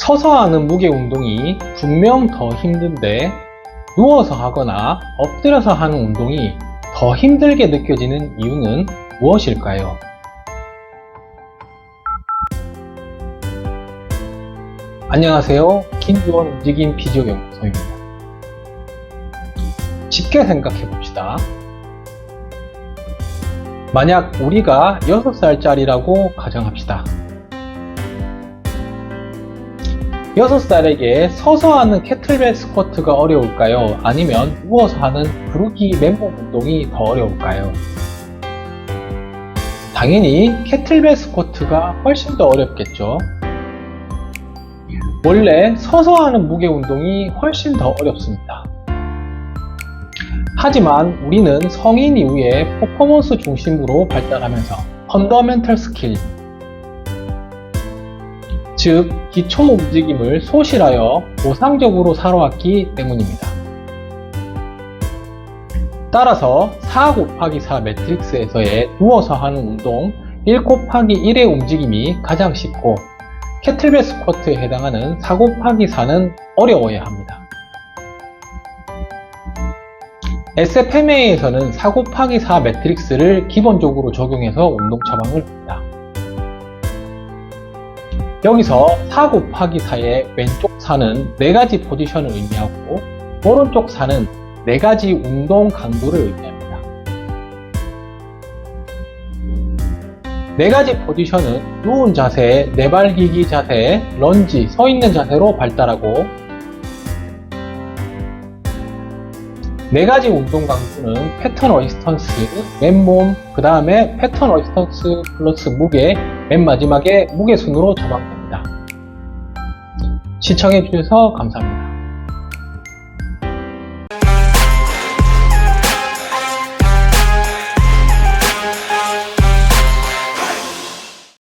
서서 하는 무게 운동이 분명 더 힘든데 누워서 하거나 엎드려서 하는 운동이 더 힘들게 느껴지는 이유는 무엇일까요? 안녕하세요. 김주원 움직임 비디오 연구소입니다. 쉽게 생각해 봅시다. 만약 우리가 6살짜리라고 가정합시다. 6살에게 서서 하는 캐틀벨 스쿼트가 어려울까요? 아니면 누워서 하는 구르기 맨몸 운동이 더 어려울까요? 당연히 캐틀벨 스쿼트가 훨씬 더 어렵겠죠. 원래 서서 하는 무게 운동이 훨씬 더 어렵습니다. 하지만 우리는 성인 이후에 퍼포먼스 중심으로 발달하면서 펀더멘털 스킬, 즉 기초 움직임을 소실하여 보상적으로 살아왔기 때문입니다. 따라서 4 곱하기 4 매트릭스에서의 누워서 하는 운동 1 곱하기 1의 움직임이 가장 쉽고 캐틀벨 스쿼트에 해당하는 4 곱하기 4는 어려워야 합니다. SFMA에서는 4 곱하기 4 매트릭스를 기본적으로 적용해서 운동 처방을 합니다. 여기서 4 곱하기 4의 왼쪽 4는 4가지 포지션을 의미하고 오른쪽 4는 4가지 운동 강도를 의미합니다. 4가지 포지션은 누운 자세, 네발기기 자세, 런지, 서 있는 자세로 발달하고 4가지 운동 강도는 패턴 어시스턴스, 맨몸, 그 다음에 패턴 어시스턴스 플러스 무게, 맨 마지막에 무게 순으로 처방됩니다. 시청해주셔서 감사합니다.